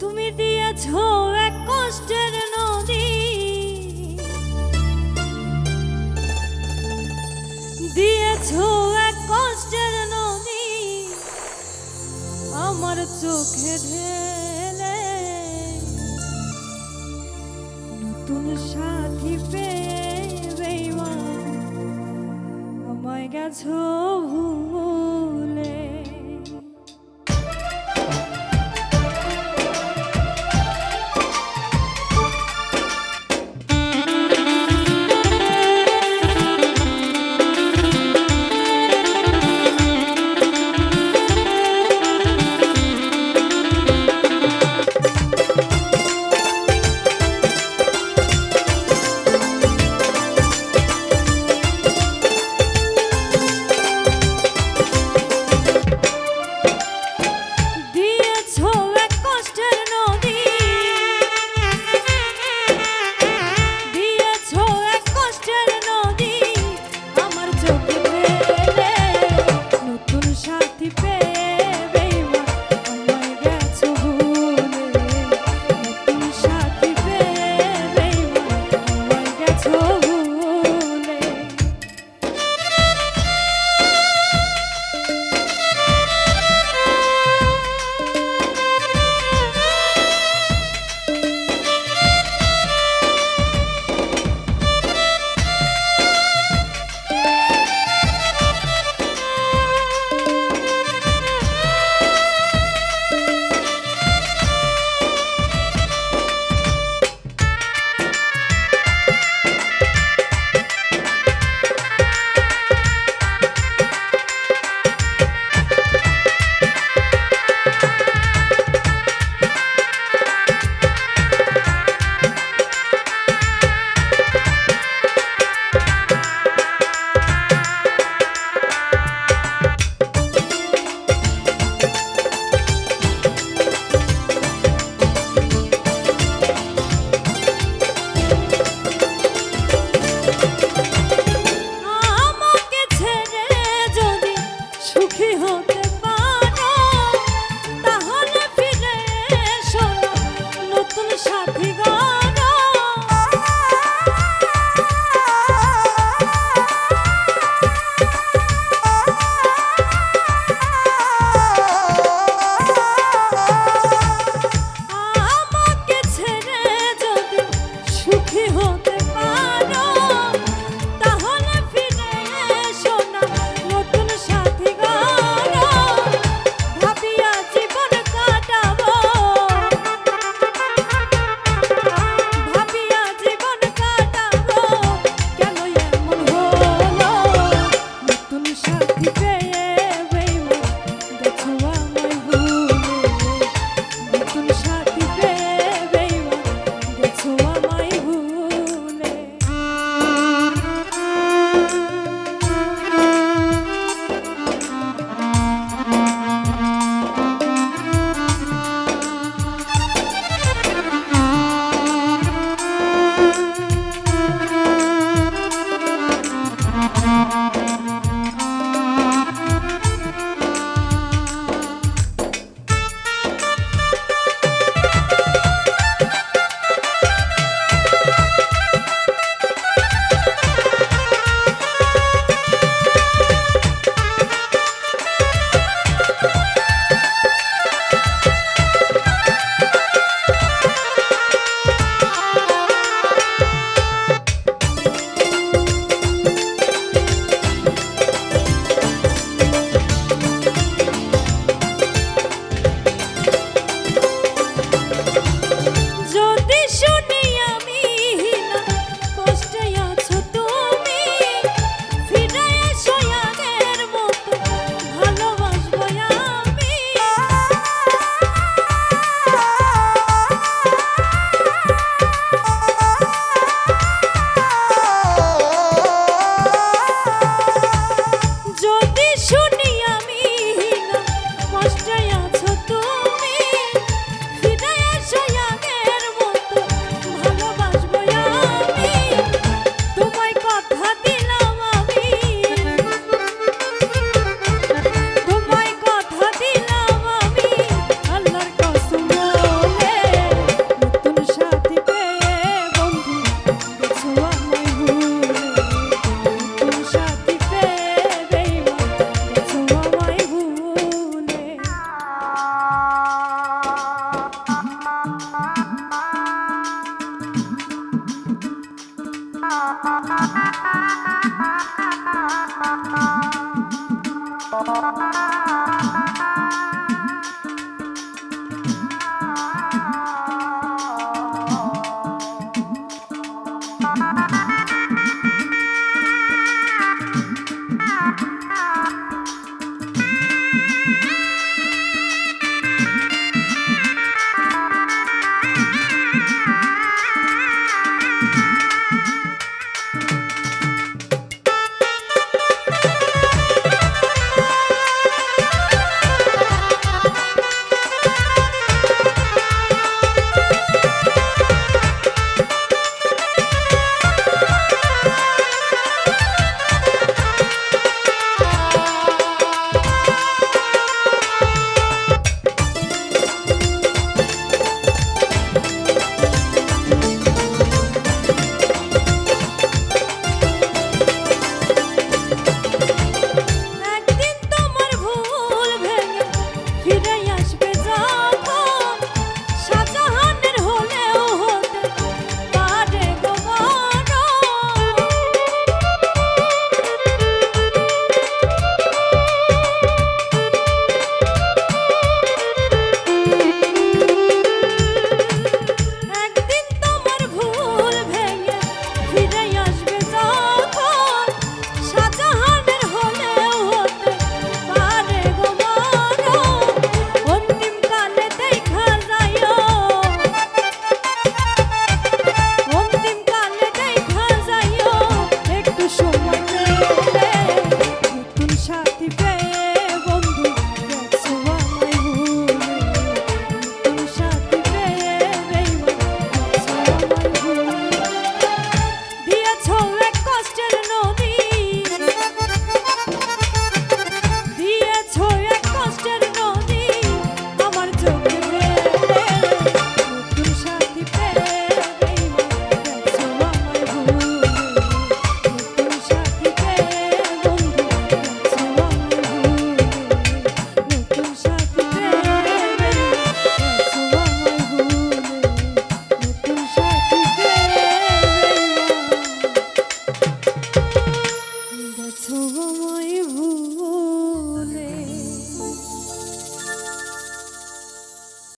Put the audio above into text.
তুমি দিয়েছ এক কষ্টের নদী। দিয়েছ এক কষ্টের নদী। আমার চোখে ঢেলে নতুন সাথী পেয়ে বেইমান আমায় গেছো ভুলে